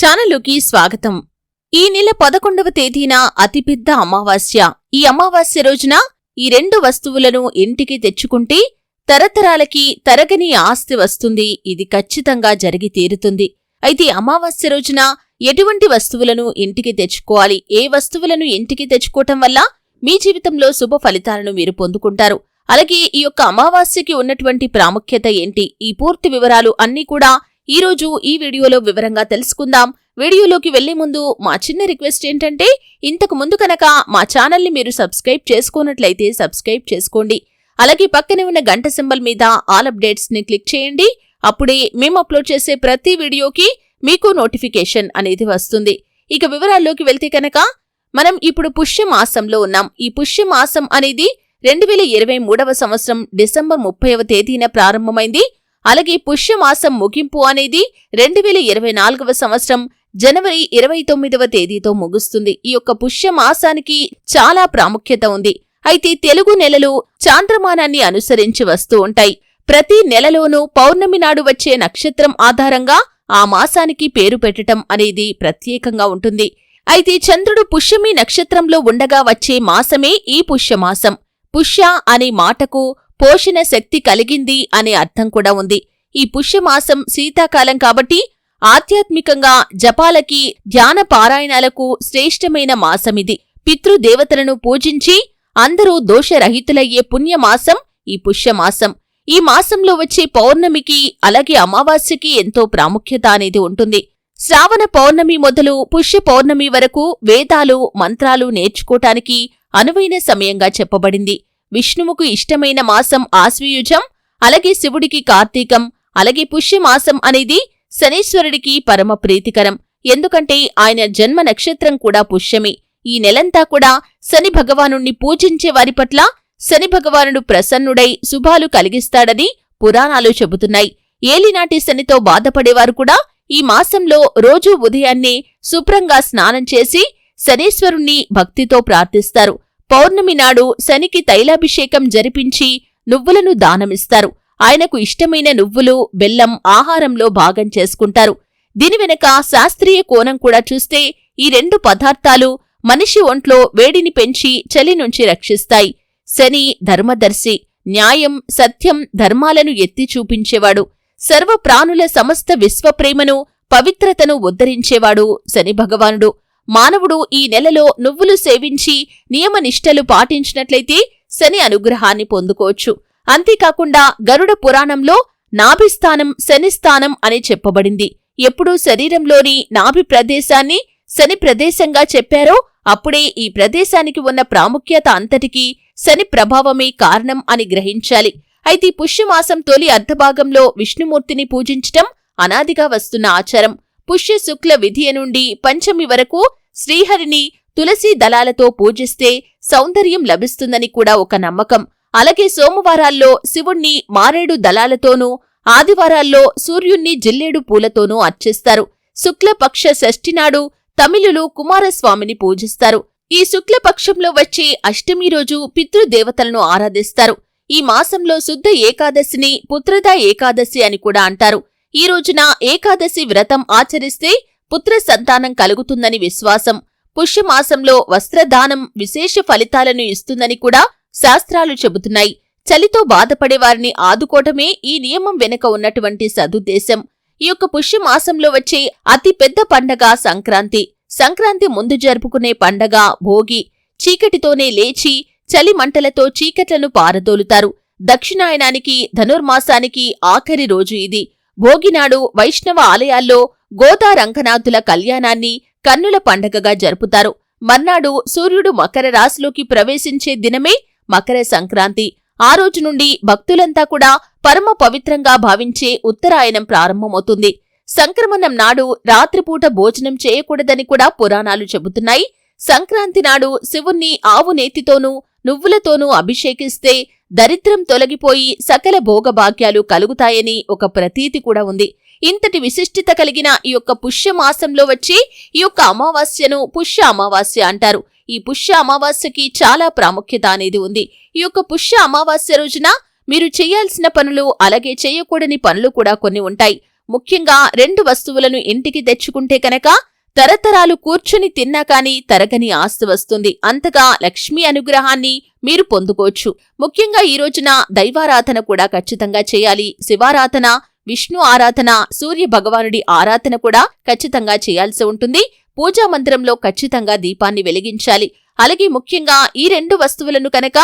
ఛానల్లోకి స్వాగతం. ఈ నెల పదకొండవ తేదీన అతిపెద్ద అమావాస్య. ఈ అమావాస్య రోజున ఈ రెండు వస్తువులను ఇంటికి తెచ్చుకుంటే తరతరాలకి తరగని ఆస్తి వస్తుంది. ఇది ఖచ్చితంగా జరిగి తీరుతుంది. అయితే అమావాస్య రోజున ఎటువంటి వస్తువులను ఇంటికి తెచ్చుకోవాలి? ఏ వస్తువులను ఇంటికి తెచ్చుకోవటం వల్ల మీ జీవితంలో శుభ ఫలితాలను మీరు పొందుకుంటారు? అలాగే ఈ యొక్క అమావాస్యకి ఉన్నటువంటి ప్రాముఖ్యత ఏంటి? ఈ పూర్తి వివరాలు అన్నీ కూడా ఈ రోజు ఈ వీడియోలో వివరంగా తెలుసుకుందాం. వీడియోలోకి వెళ్ళే ముందు మా చిన్న రిక్వెస్ట్ ఏంటంటే ఇంతకు ముందు కనుక మా ఛానల్ని మీరు సబ్స్క్రైబ్ చేసుకున్నట్లయితే సబ్స్క్రైబ్ చేసుకోండి. అలాగే పక్కనే ఉన్న గంట సింబల్ మీద ఆల్ అప్డేట్స్ని క్లిక్ చేయండి. అప్పుడే మేము అప్లోడ్ చేసే ప్రతి వీడియోకి మీకు నోటిఫికేషన్ అనేది వస్తుంది. ఇక వివరాల్లోకి వెళ్తే కనుక మనం ఇప్పుడు పుష్య మాసంలో ఉన్నాం. ఈ పుష్య మాసం అనేది రెండు వేల ఇరవై మూడవ సంవత్సరం డిసెంబర్ ముప్పైవ తేదీన ప్రారంభమైంది. అలాగే పుష్యమాసం ముగింపు అనేది రెండు వేల ఇరవై నాలుగవ సంవత్సరం జనవరి ఇరవై తొమ్మిదవ తేదీతో ముగుస్తుంది. ఈ యొక్క పుష్యమాసానికి చాలా ప్రాముఖ్యత ఉంది. అయితే తెలుగు నెలలు చాంద్రమానాన్ని అనుసరించి వస్తూ ఉంటాయి. ప్రతి నెలలోనూ పౌర్ణమి నాడు వచ్చే నక్షత్రం ఆధారంగా ఆ మాసానికి పేరు పెట్టటం అనేది ప్రత్యేకంగా ఉంటుంది. అయితే చంద్రుడు పుష్యమి నక్షత్రంలో ఉండగా వచ్చే మాసమే ఈ పుష్యమాసం. పుష్య అనే మాటకు పోషణ శక్తి కలిగింది అనే అర్థం కూడా ఉంది. ఈ పుష్యమాసం శీతాకాలం కాబట్టి ఆధ్యాత్మికంగా జపాలకి ధ్యాన పారాయణాలకు శ్రేష్టమైన మాసమిది పితృదేవతలను పూజించి అందరూ దోషరహితులయ్యే పుణ్యమాసం ఈ పుష్యమాసం. ఈ మాసంలో వచ్చే పౌర్ణమికి అలాగే అమావాస్యకి ఎంతో ప్రాముఖ్యత అనేది ఉంటుంది. శ్రావణ పౌర్ణమి మొదలు పుష్య పౌర్ణమి వరకు వేదాలు మంత్రాలు నేర్చుకోటానికి అనువైన సమయంగా చెప్పబడింది. విష్ణువుకు ఇష్టమైన మాసం ఆశ్వయుజం అలాగే శివుడికి కార్తీకం అలాగే పుష్యమాసం అనేది శనీశ్వరుడికి పరమ ప్రీతికరం. ఎందుకంటే ఆయన జన్మ నక్షత్రం కూడా పుష్యమి. ఈ నెలంతా కూడా శని భగవానుణ్ణి పూజించే వారి పట్ల శని భగవానుడు ప్రసన్నుడై శుభాలు కలిగిస్తాడని పురాణాలు చెబుతున్నాయి. ఏలినాటి శనితో బాధపడేవారు కూడా ఈ మాసంలో రోజూ ఉదయాన్నే శుభ్రంగా స్నానం చేసి శనీశ్వరుణ్ణి భక్తితో ప్రార్థిస్తారు. పౌర్ణమి నాడు శనికి తైలాభిషేకం జరిపించి నువ్వులను దానమిస్తారు. ఆయనకు ఇష్టమైన నువ్వులు బెల్లం ఆహారంలో భాగం చేసుకుంటారు. దీని వెనక శాస్త్రీయ కోణం కూడా చూస్తే ఈ రెండు పదార్థాలు మనిషి ఒంట్లో వేడిని పెంచి చలి నుంచి రక్షిస్తాయి. శని ధర్మదర్శి న్యాయం సత్యం ధర్మాలను ఎత్తి చూపించేవాడు. సర్వ ప్రాణుల సమస్త విశ్వప్రేమను పవిత్రతను ఉద్ధరించేవాడు శని భగవానుడు. మానవుడు ఈ నెలలో నువ్వులు సేవించి నియమనిష్టలు పాటించినట్లయితే శని అనుగ్రహాన్ని పొందుకోవచ్చు. అంతేకాకుండా గరుడ పురాణంలో నాభిస్థానం శనిస్థానం అని చెప్పబడింది. ఎప్పుడు శరీరంలోని నాభి ప్రదేశాన్ని శని ప్రదేశంగా చెప్పారో అప్పుడే ఈ ప్రదేశానికి ఉన్న ప్రాముఖ్యత అంతటికీ శని ప్రభావమే కారణం అని గ్రహించాలి. అయితే పుష్యమాసం తొలి అర్ధభాగంలో విష్ణుమూర్తిని పూజించటం అనాదిగా వస్తున్న ఆచారం. పుష్య శుక్ల విధియ నుండి పంచమి వరకు శ్రీహరిని తులసీ దళాలతో పూజిస్తే సౌందర్యం లభిస్తుందని కూడా ఒక నమ్మకం. అలాగే సోమవారాల్లో శివుణ్ణి మారేడు దళాలతోనూ ఆదివారాల్లో సూర్యుణ్ణి జిల్లేడు పూలతోనూ అర్చిస్తారు. శుక్లపక్ష షష్ఠినాడు తమిళులు కుమారస్వామిని పూజిస్తారు. ఈ శుక్లపక్షంలో వచ్చే అష్టమి రోజు పితృదేవతలను ఆరాధిస్తారు. ఈ మాసంలో శుద్ధ ఏకాదశిని పుత్రదా ఏకాదశి అని కూడా అంటారు. ఈ రోజున ఏకాదశి వ్రతం ఆచరిస్తే పుత్ర సంతానం కలుగుతుందని విశ్వాసం. పుష్యమాసంలో వస్త్రదానం విశేష ఫలితాలను ఇస్తుందని కూడా శాస్త్రాలు చెబుతున్నాయి. చలితో బాధపడేవారిని ఆదుకోవటమే ఈ నియమం వెనుక ఉన్నటువంటి సదుద్దేశం. ఈ యొక్క పుష్యమాసంలో వచ్చే అతి పెద్ద పండగ సంక్రాంతి. సంక్రాంతి ముందు జరుపుకునే పండగ భోగి. చీకటితోనే లేచి చలి మంటలతో చీకట్లను పారదోలుతారు. దక్షిణాయనానికి ధనుర్మాసానికి ఆఖరి రోజు ఇది. భోగినాడు వైష్ణవ ఆలయాల్లో గోదా రంగనాథుల కళ్యాణాన్ని కన్నుల పండగగా జరుపుతారు. మర్నాడు సూర్యుడు మకర రాశిలోకి ప్రవేశించే దినమే మకర సంక్రాంతి. ఆ రోజు నుండి భక్తులంతా కూడా పరమ పవిత్రంగా భావించే ఉత్తరాయణం ప్రారంభమవుతుంది. సంక్రమణం నాడు రాత్రిపూట భోజనం చేయకూడదని కూడా పురాణాలు చెబుతున్నాయి. సంక్రాంతి నాడు శివుణ్ణి ఆవు నేతితోనూ నువ్వులతోనూ అభిషేకిస్తే దరిద్రం తొలగిపోయి సకల భోగభాగ్యాలు కలుగుతాయని ఒక ప్రతీతి కూడా ఉంది. ఇంతటి విశిష్టత కలిగిన ఈ యొక్క పుష్యమాసంలో వచ్చి ఈ యొక్క అమావాస్యను పుష్య అమావాస్య అంటారు. ఈ పుష్య అమావాస్యకి చాలా ప్రాముఖ్యత అనేది ఉంది. ఈ యొక్క పుష్య అమావాస్య రోజున మీరు చేయాల్సిన పనులు అలాగే చేయకూడని పనులు కూడా కొన్ని ఉంటాయి. ముఖ్యంగా రెండు వస్తువులను ఇంటికి తెచ్చుకుంటే కనుక తరతరాలు కూర్చుని తిన్నా కాని తరగని ఆస్తి వస్తుంది. అంతగా లక్ష్మీ అనుగ్రహాన్ని మీరు పొందుకోవచ్చు. ముఖ్యంగా ఈ రోజున దైవారాధన కూడా ఖచ్చితంగా చేయాలి. శివారాధన విష్ణు ఆరాధన సూర్య భగవానుడి ఆరాధన కూడా ఖచ్చితంగా చేయాల్సి ఉంటుంది. పూజా మందిరంలో ఖచ్చితంగా దీపాన్ని వెలిగించాలి. అలాగే ముఖ్యంగా ఈ రెండు వస్తువులను కనుక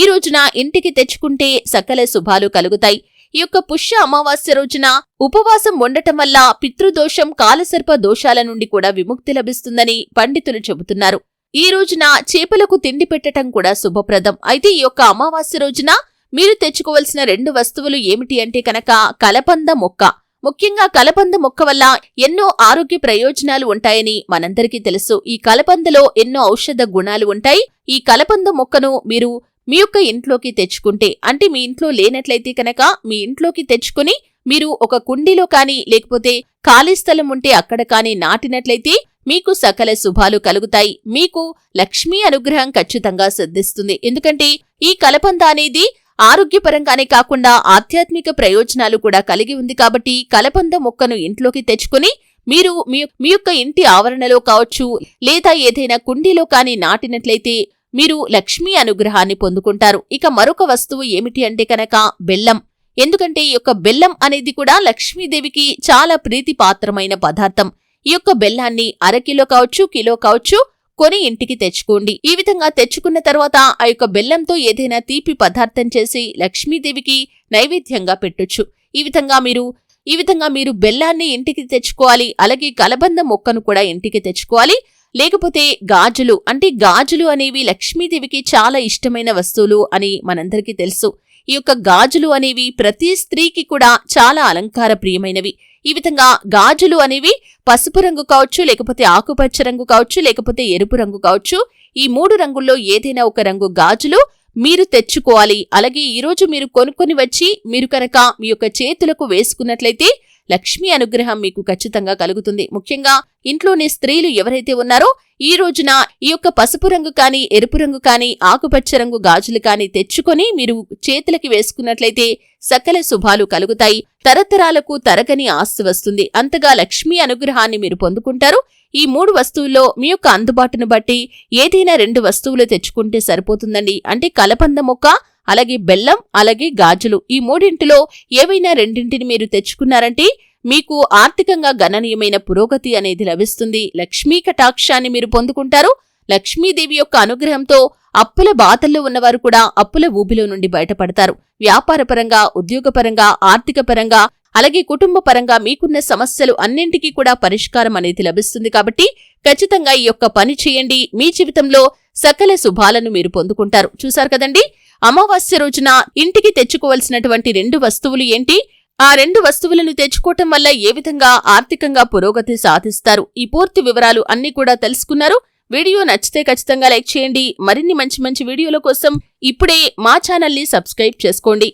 ఈ రోజున ఇంటికి తెచ్చుకుంటే సకల శుభాలు కలుగుతాయి. ఈ యొక్క పుష్య అమావాస్య రోజున ఉపవాసం ఉండటం వల్ల పితృదోషం కాలసర్ప దోషాల నుండి కూడా విముక్తి లభిస్తుందని పండితులు చెబుతున్నారు. ఈ రోజున చేపలకు తిండి పెట్టటం కూడా శుభప్రదం. అయితే ఈ యొక్క అమావాస్య రోజున మీరు తెచ్చుకోవలసిన రెండు వస్తువులు ఏమిటి అంటే కనుక కలపంద మొక్క. ముఖ్యంగా కలపంద మొక్క వల్ల ఎన్నో ఆరోగ్య ప్రయోజనాలు ఉంటాయని మనందరికీ తెలుసు. ఈ కలపందలో ఎన్నో ఔషధ గుణాలు ఉంటాయి. ఈ కలపంద మొక్కను మీరు మీ యొక్క ఇంట్లోకి తెచ్చుకుంటే అంటే మీ ఇంట్లో లేనట్లయితే కనుక మీ ఇంట్లోకి తెచ్చుకుని మీరు ఒక కుండీలో కానీ లేకపోతే ఖాళీ స్థలం ఉంటే అక్కడ కానీ నాటినట్లయితే మీకు సకల శుభాలు కలుగుతాయి. మీకు లక్ష్మీ అనుగ్రహం ఖచ్చితంగా సిద్ధిస్తుంది. ఎందుకంటే ఈ కలపంద అనేది ఆరోగ్యపరంగానే కాకుండా ఆధ్యాత్మిక ప్రయోజనాలు కూడా కలిగి ఉంది కాబట్టి కలపంద మొక్కను ఇంట్లోకి తెచ్చుకుని మీరు మీ మీ యొక్క ఇంటి ఆవరణలో కావచ్చు లేదా ఏదైనా కుండీలో కానీ నాటినట్లయితే మీరు లక్ష్మీ అనుగ్రహాన్ని పొందుకుంటారు. ఇక మరొక వస్తువు ఏమిటి అంటే కనుక బెల్లం. ఎందుకంటే ఈ యొక్క బెల్లం అనేది కూడా లక్ష్మీదేవికి చాలా ప్రీతిపాత్రమైన పదార్థం. ఈ యొక్క బెల్లాన్ని అరకిలో కావచ్చు కిలో కావచ్చు కొని ఇంటికి తెచ్చుకోండి. ఈ విధంగా తెచ్చుకున్న తర్వాత ఆ యొక్క బెల్లంతో ఏదైనా తీపి పదార్థం చేసి లక్ష్మీదేవికి నైవేద్యంగా పెట్టొచ్చు. ఈ విధంగా మీరు ఈ విధంగా మీరు బెల్లాన్ని ఇంటికి తెచ్చుకోవాలి. అలాగే కలబంద మొక్కను కూడా ఇంటికి తెచ్చుకోవాలి. లేకపోతే గాజులు అంటే గాజులు అనేవి లక్ష్మీదేవికి చాలా ఇష్టమైన వస్తువులు అని మనందరికీ తెలుసు. ఈ యొక్క గాజులు అనేవి ప్రతి స్త్రీకి కూడా చాలా అలంకార ప్రియమైనవి. ఈ విధంగా గాజులు అనేవి పసుపు రంగు కావచ్చు లేకపోతే ఆకుపచ్చ రంగు కావచ్చు లేకపోతే ఎరుపు రంగు కావచ్చు ఈ మూడు రంగుల్లో ఏదైనా ఒక రంగు గాజులు మీరు తెచ్చుకోవాలి. అలాగే ఈరోజు మీరు కొనుక్కొని వచ్చి మీరు కనుక మీ యొక్క చేతులకు వేసుకున్నట్లయితే లక్ష్మీ అనుగ్రహం మీకు ఖచ్చితంగా కలుగుతుంది. ముఖ్యంగా ఇంట్లోని స్త్రీలు ఎవరైతే ఉన్నారో ఈ రోజున ఈ యొక్క పసుపు రంగు కానీ ఎరుపు రంగు కానీ ఆకుపచ్చ రంగు గాజులు కానీ తెచ్చుకొని మీరు చేతులకి వేసుకున్నట్లయితే సకల శుభాలు కలుగుతాయి. తరతరాలకు తరగని ఆస్తి వస్తుంది. అంతగా లక్ష్మీ అనుగ్రహాన్ని మీరు పొందుకుంటారు. ఈ మూడు వస్తువుల్లో మీ యొక్క అందుబాటును బట్టి ఏదైనా రెండు వస్తువులు తెచ్చుకుంటే సరిపోతుందండి. అంటే కలపంద మొక్క అలాగే బెల్లం అలాగే గాజులు. ఈ మూడింటిలో ఏవైనా రెండింటిని మీరు తెచ్చుకున్నారంటే మీకు ఆర్థికంగా గణనీయమైన పురోగతి అనేది లభిస్తుంది. లక్ష్మీ కటాక్షాన్ని మీరు పొందుకుంటారు. లక్ష్మీదేవి యొక్క అనుగ్రహంతో అప్పుల బాధల్లో ఉన్నవారు కూడా అప్పుల ఊబిలో నుండి బయటపడతారు. వ్యాపారపరంగా ఉద్యోగపరంగా ఆర్థిక పరంగా అలాగే కుటుంబ పరంగా మీకున్న సమస్యలు అన్నింటికీ కూడా పరిష్కారం అనేది లభిస్తుంది కాబట్టి ఖచ్చితంగా ఈ యొక్క పని చేయండి. మీ జీవితంలో సకల శుభాలను మీరు పొందుకుంటారు. చూశారు కదండి? అమావాస్య రోజున ఇంటికి తెచ్చుకోవలసినటువంటి రెండు వస్తువులు ఏంటి? ఆ రెండు వస్తువులను తెచ్చుకోవటం వల్ల ఏ విధంగా ఆర్థికంగా పురోగతి సాధిస్తారు? ఈ పూర్తి వివరాలు అన్ని కూడా తెలుసుకున్నారు. వీడియో నచ్చితే ఖచ్చితంగా లైక్ చేయండి. మరిన్ని మంచి మంచి వీడియోల కోసం ఇప్పుడే మా ఛానల్ని సబ్స్క్రైబ్ చేసుకోండి.